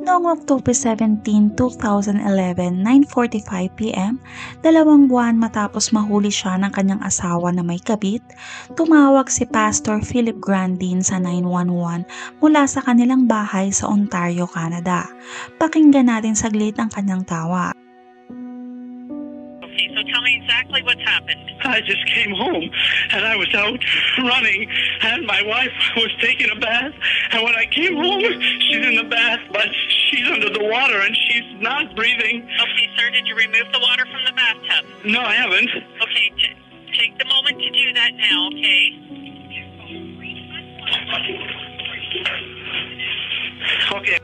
Noong October 17, 2011, 9.45pm, dalawang buwan matapos mahuli siya ng kanyang asawa na may kabit, tumawag si Pastor Philip Grandin sa 911 mula sa kanilang bahay sa Ontario, Canada. Pakinggan natin saglit ang kanyang tawa. I just came home and I was out running and my wife was taking a bath and when I came home she's in the bath but she's under the water and she's not breathing. Okay, sir, did you remove the water from the bathtub? No, I haven't. Okay, t- take the moment to do that now, okay? Okay.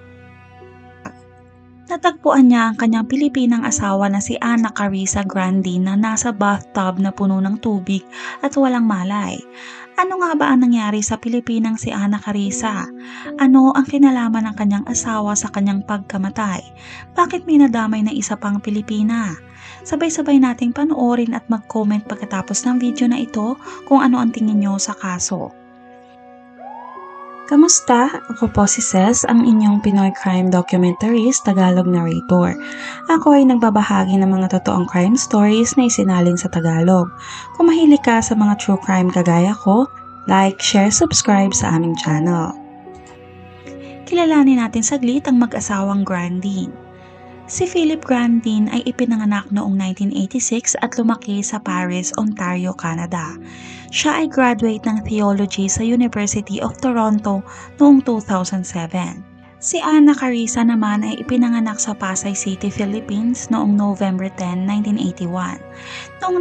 Natagpuan niya ang kanyang Pilipinang asawa na si Ana Carissa Grandin na nasa bathtub na puno ng tubig at walang malay. Ano nga ba ang nangyari sa Pilipinang si Ana Carissa? Ano ang kinalaman ng kanyang asawa sa kanyang pagkamatay? Bakit may nadamay na isa pang Pilipina? Sabay-sabay nating panoorin at mag-comment pagkatapos ng video na ito kung ano ang tingin nyo sa kaso. Kamusta? Ako po si Ces, ang inyong Pinoy Crime Documentaries Tagalog Narrator. Ako ay nagbabahagi ng mga totoong crime stories na isinalin sa Tagalog. Kung mahilig ka sa mga true crime kagaya ko, like, share, subscribe sa aming channel. Kilalanin natin saglit ang mag-asawang Grandin. Si Philip Grandin ay ipinanganak noong 1986 at lumaki sa Paris, Ontario, Canada. Siya ay graduate ng theology sa University of Toronto noong 2007. Si Ana Carissa naman ay ipinanganak sa Pasay City, Philippines noong November 10, 1981. Noong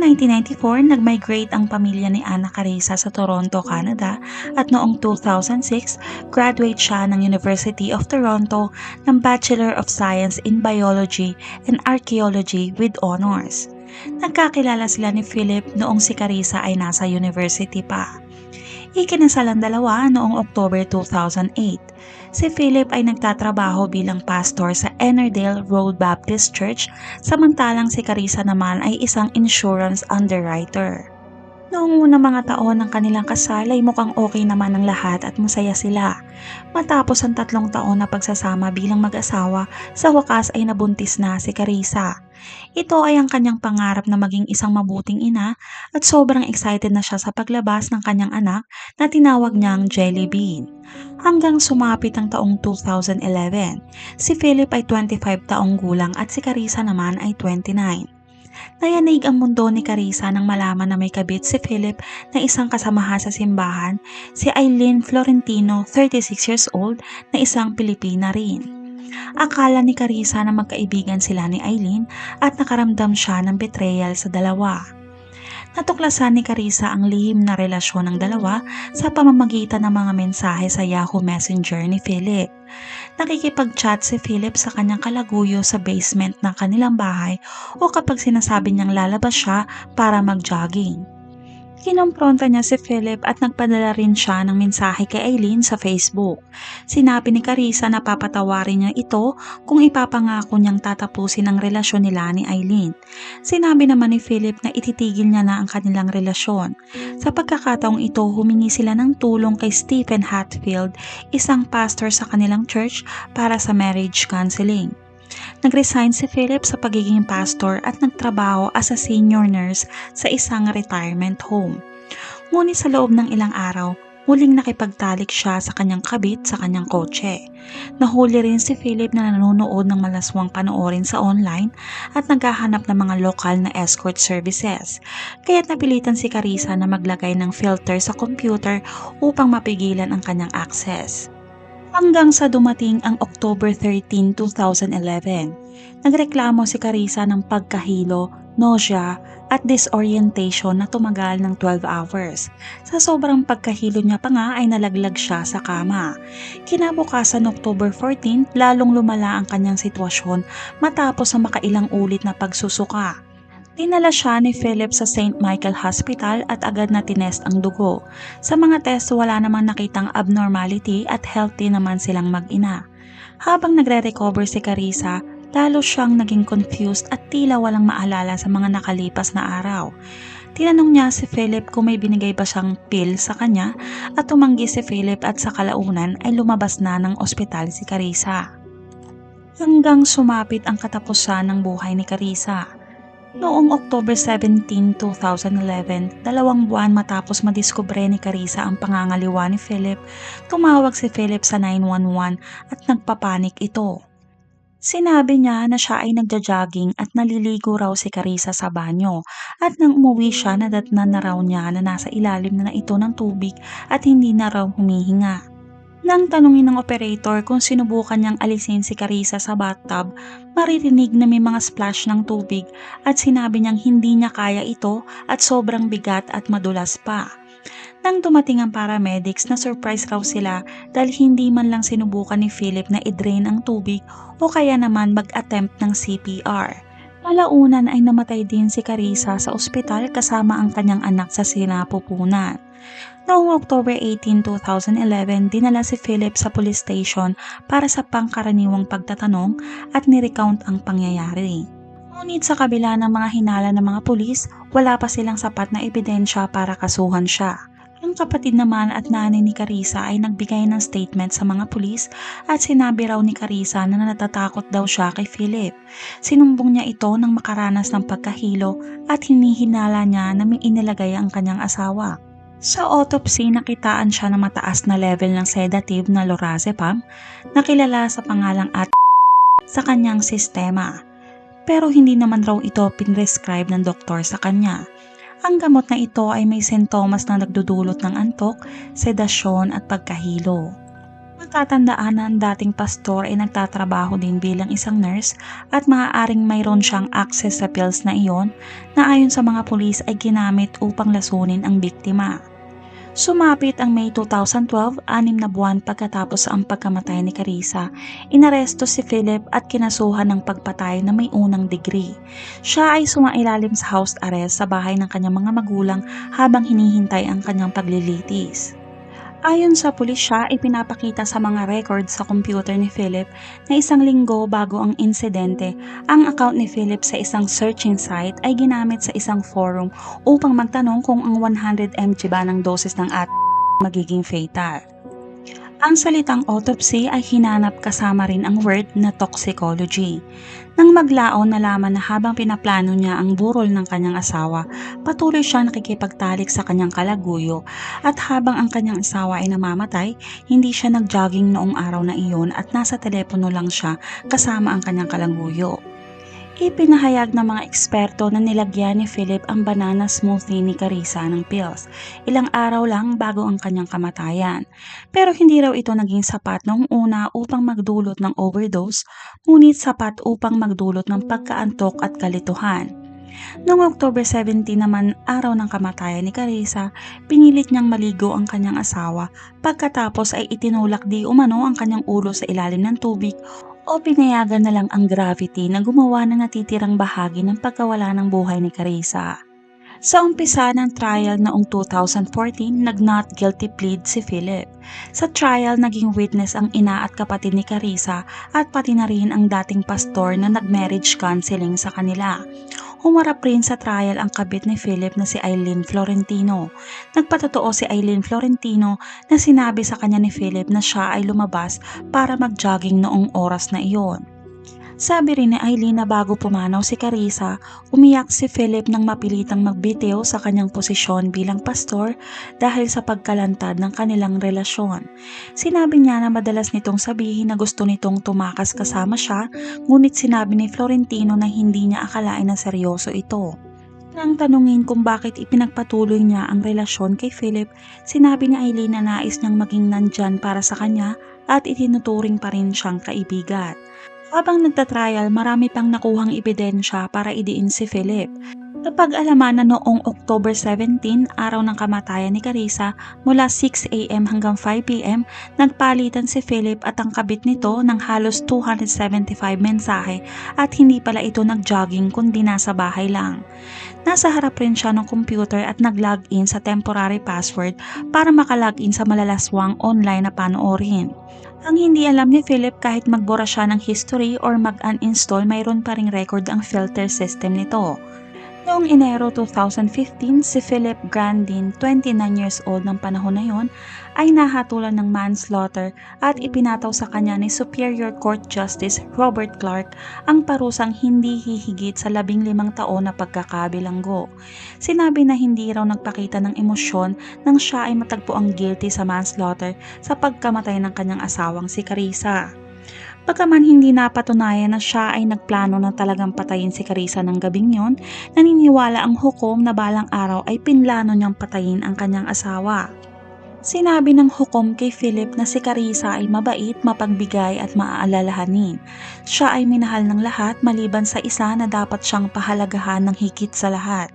1994, nag-migrate ang pamilya ni Ana Carissa sa Toronto, Canada at noong 2006, graduate siya ng University of Toronto ng Bachelor of Science in Biology and Archaeology with honors. Nagkakilala sila ni Philip noong si Carissa ay nasa university pa. Ikinasal ang dalawa noong October 2008. Si Philip ay nagtatrabaho bilang pastor sa Ennerdale Road Baptist Church samantalang si Carissa naman ay isang insurance underwriter. Noong unang mga taon ng kanilang kasal ay mukhang okay naman ang lahat at masaya sila. Matapos ang tatlong taon na pagsasama bilang mag-asawa, sa wakas ay nabuntis na si Carissa. Ito ay ang kanyang pangarap na maging isang mabuting ina at sobrang excited na siya sa paglabas ng kanyang anak na tinawag niyang Jelly Bean. Hanggang sumapit ang taong 2011, si Philip ay 25 taong gulang at si Carissa naman ay 29. Nayanig ang mundo ni Carissa nang malaman na may kabit si Philip na isang kasamahan sa simbahan, si Eileen Florentino, 36 years old, na isang Pilipina rin. Akala ni Carissa na magkaibigan sila ni Eileen at nakaramdam siya ng betrayal sa dalawa. Natuklasan ni Carissa ang lihim na relasyon ng dalawa sa pamamagitan ng mga mensahe sa Yahoo Messenger ni Philip. Nakikipag-chat si Philip sa kanyang kalaguyo sa basement ng kanilang bahay o kapag sinasabi niyang lalabas siya para mag-jogging. Kinompronta niya si Philip at nagpadala rin siya ng mensahe kay Eileen sa Facebook. Sinabi ni Carissa na papatawarin niya ito kung ipapangako niyang tatapusin ang relasyon nila ni Eileen. Sinabi naman ni Philip na ititigil niya na ang kanilang relasyon. Sa pagkakataong ito, humingi sila ng tulong kay Stephen Hatfield, isang pastor sa kanilang church para sa marriage counseling. Nag-resign si Philip sa pagiging pastor at nagtrabaho as a senior nurse sa isang retirement home. Ngunit sa loob ng ilang araw, muling nakipagtalik siya sa kanyang kabit sa kanyang kotse. Nahuli rin si Philip na nanonood ng malaswang panoorin sa online at naghahanap ng mga lokal na escort services. Kaya't napilitan si Carissa na maglagay ng filter sa computer upang mapigilan ang kanyang access hanggang sa dumating ang October 13, 2011. Nagreklamo si Carissa ng pagkahilo, nausea at disorientation na tumagal ng 12 hours. Sa sobrang pagkahilo niya pa nga ay nalaglag siya sa kama. Kinabukasan October 14, lalong lumala ang kanyang sitwasyon matapos ang makailang ulit na pagsusuka. Dinala siya ni Philip sa St. Michael Hospital at agad na tinest ang dugo. Sa mga test wala namang nakitang abnormality at healthy naman silang mag-ina. Habang nagre-recover si Carissa, lalo siyang naging confused at tila walang maalala sa mga nakalipas na araw. Tinanong niya si Philip kung may binigay ba siyang pill sa kanya at tumanggi si Philip at sa kalaunan ay lumabas na ng ospital si Carissa. Hanggang sumapit ang katapusan ng buhay ni Carissa. Noong October 17, 2011, dalawang buwan matapos madiskubre ni Carissa ang pangangaliwa ni Philip, tumawag si Philip sa 911 at nagpapanik ito. Sinabi niya na siya ay nagja-jogging at naliligo raw si Carissa sa banyo at nang umuwi siya nadatnan na raw niya na nasa ilalim na, ito ng tubig at hindi na raw humihinga. Nang tanungin ng operator kung sinubukan niyang alisin si Carissa sa bathtub, maririnig na may mga splash ng tubig at sinabi niyang hindi niya kaya ito at sobrang bigat at madulas pa. Nang dumating ang paramedics na surprise raw sila dahil hindi man lang sinubukan ni Philip na i-drain ang tubig o kaya naman mag-attempt ng CPR. Malaunan ay namatay din si Carissa sa ospital kasama ang kanyang anak sa sinapupunan. Noong October 18, 2011, dinala si Philip sa police station para sa pangkaraniwang pagtatanong at nirecount ang pangyayari. Ngunit sa kabila ng mga hinala ng mga pulis, wala pa silang sapat na ebidensya para kasuhan siya. Ang kapatid naman at nanay ni Carissa ay nagbigay ng statement sa mga pulis at sinabi raw ni Carissa na natatakot daw siya kay Philip. Sinumbong niya ito nang makaranas ng pagkahilo at hinihinala niya na may inilagay ang kanyang asawa. Sa autopsy, nakitaan siya ng mataas na level ng sedative na lorazepam na kilala sa pangalang at sa kanyang sistema. Pero hindi naman raw ito pinrescribe ng doktor sa kanya. Ang gamot na ito ay may sintomas na nagdudulot ng antok, sedasyon at pagkahilo. Matatandaan na ang dating pastor ay nagtatrabaho din bilang isang nurse at maaaring mayroon siyang access sa pills na iyon na ayon sa mga pulis ay ginamit upang lasunin ang biktima. Sumapit ang May 2012, anim na buwan pagkatapos ang pagkamatay ni Carissa. Inaresto si Philip at kinasuhan ng pagpatay na may unang degree. Siya ay sumailalim sa house arrest sa bahay ng kanyang mga magulang habang hinihintay ang kanyang paglilitis. Ayon sa pulis siya, ipinapakita sa mga records sa computer ni Philip na isang linggo bago ang insidente, ang account ni Philip sa isang searching site ay ginamit sa isang forum upang magtanong kung ang 100 mg ba ng dosis ng at magiging fatal. Ang salitang autopsy ay hinanap kasama rin ang word na toxicology. Nang maglaon nalaman na habang pinaplano niya ang burol ng kanyang asawa, patuloy siya nakikipagtalik sa kanyang kalaguyo at habang ang kanyang asawa ay namamatay, hindi siya nagjogging noong araw na iyon at nasa telepono lang siya kasama ang kanyang kalaguyo. Ipinahayag ng mga eksperto na nilagyan ni Philip ang banana smoothie ni Carissa ng pills, ilang araw lang bago ang kanyang kamatayan. Pero hindi raw ito naging sapat noong una upang magdulot ng overdose, ngunit sapat upang magdulot ng pagkaantok at kalituhan. Noong October 17 naman, araw ng kamatayan ni Carissa, pinilit niyang maligo ang kanyang asawa pagkatapos ay itinulak di umano ang kanyang ulo sa ilalim ng tubig o pinayagan na lang ang gravity na gumawa ng natitirang bahagi ng pagkawala ng buhay ni Carissa. Sa umpisa ng trial noong 2014, nag-not guilty plead si Philip. Sa trial, naging witness ang ina at kapatid ni Carissa at pati na rin ang dating pastor na nag-marriage counseling sa kanila. Humarap rin sa trial ang kabit ni Philip na si Eileen Florentino. Nagpatotoo si Eileen Florentino na sinabi sa kanya ni Philip na siya ay lumabas para mag-jogging noong oras na iyon. Sabi rin ni Eileen na bago pumanaw si Carissa, umiyak si Philip nang mapilitang magbitiw sa kanyang posisyon bilang pastor dahil sa pagkalantad ng kanilang relasyon. Sinabi niya na madalas nitong sabihin na gusto nitong tumakas kasama siya, ngunit sinabi ni Florentino na hindi niya akalain na seryoso ito. Nang tanungin kung bakit ipinagpatuloy niya ang relasyon kay Philip, sinabi ni Eileen na nais niyang maging nandyan para sa kanya at itinuturing pa rin siyang kaibigan. Habang nagtatrial, marami pang nakuhang ebidensya para idiin si Philip. Napag-alaman na noong October 17, araw ng kamatayan ni Carissa, mula 6am hanggang 5pm, nagpalitan si Philip at ang kabit nito ng halos 275 mensahe at hindi pala ito nag-jogging kundi nasa bahay lang. Nasa harap rin siya ng computer at nag-login sa temporary password para makalogin sa malalaswang online na panoorin. Ang hindi alam ni Philip kahit magbura siya ng history or mag-uninstall mayroon pa ring record ang filter system nito. Noong Enero 2015, si Philip Grandin, 29 years old ng panahon na yon, ay nahatulan ng manslaughter at ipinataw sa kanya ni Superior Court Justice Robert Clark ang parusang hindi hihigit sa labing limang taon na pagkakabilanggo. Sinabi na hindi raw nagpakita ng emosyon nang siya ay matagpo ang guilty sa manslaughter sa pagkamatay ng kanyang asawang si Carissa. Pagkaman hindi napatunayan na siya ay nagplano na talagang patayin si Carissa ng gabing yon, naniniwala ang hukom na balang araw ay pinlano niyang patayin ang kanyang asawa. Sinabi ng hukom kay Philip na si Carissa ay mabait, mapagbigay at maaalalahanin. Siya ay minahal ng lahat maliban sa isa na dapat siyang pahalagahan ng higit sa lahat.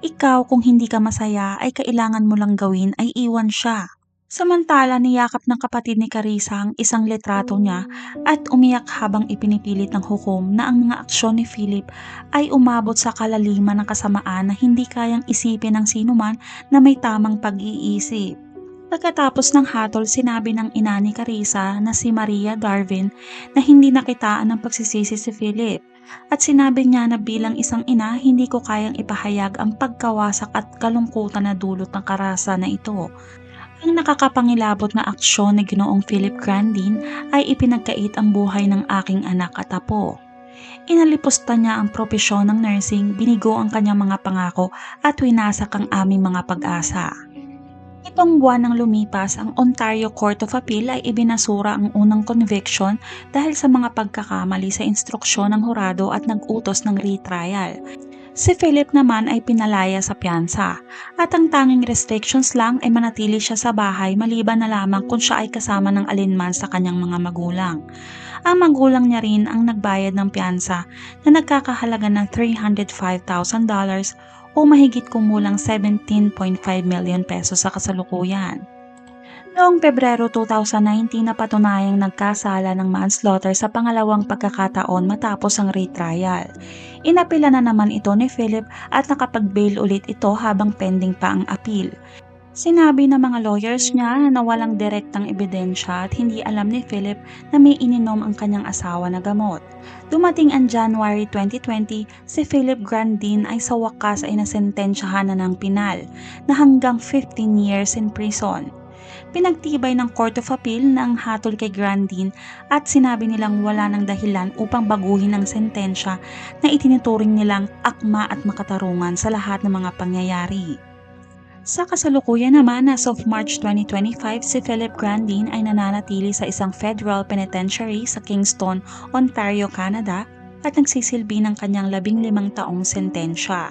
Ikaw kung hindi ka masaya ay kailangan mo lang gawin ay iwan siya. Samantala niyakap ng kapatid ni Carissa ang isang litrato niya at umiyak habang ipinipilit ng hukom na ang mga aksyon ni Philip ay umabot sa kalaliman ng kasamaan na hindi kayang isipin ng sinuman na may tamang pag-iisip. Pagkatapos ng hatol, sinabi ng ina ni Carissa na si Maria Darwin na hindi nakitaan ng pagsisisi si Philip. At sinabi niya na bilang isang ina, hindi ko kayang ipahayag ang pagkawasak at kalungkutan na dulot ng karasa na ito. Ang nakakapangilabot na aksyon ni Ginoong Philip Grandin ay ipinagkait ang buhay ng aking anak at apo. Inalipusta niya ang propesyon ng nursing, binigo ang kanyang mga pangako at winasak ang aming mga pag-asa. Itong buwan ng lumipas, ang Ontario Court of Appeal ay ibinasura ang unang conviction dahil sa mga pagkakamali sa instruksyon ng hurado at nag-utos ng retrial. Si Philip naman ay pinalaya sa piyansa at ang tanging restrictions lang ay manatili siya sa bahay maliban na lamang kung siya ay kasama ng alinman sa kanyang mga magulang. Ang magulang niya rin ang nagbayad ng piyansa na nagkakahalaga ng $305,000 o mahigit kumulang 17.5 million pesos sa kasalukuyan. Noong Pebrero 2019 napatunayang nagkasala ng manslaughter sa pangalawang pagkakataon matapos ang retrial. Inapila na naman ito ni Philip at nakapag-bail ulit ito habang pending pa ang appeal. Sinabi ng mga lawyers niya na walang direktang ebidensya at hindi alam ni Philip na may ininom ang kanyang asawa na gamot. Dumating ang January 2020, si Philip Grandin ay sa wakas ay nasentensyahan na ng pinal na hanggang 15 years in prison. Pinagtibay ng Court of Appeal na hatol kay Grandin at sinabi nilang wala ng dahilan upang baguhin ang sentensya na itinuturing nilang akma at makatarungan sa lahat ng mga pangyayari. Sa kasalukuyan naman, as of March 2025, si Philip Grandin ay nananatili sa isang federal penitentiary sa Kingston, Ontario, Canada at nagsisilbi ng kanyang labing limang taong sentensya.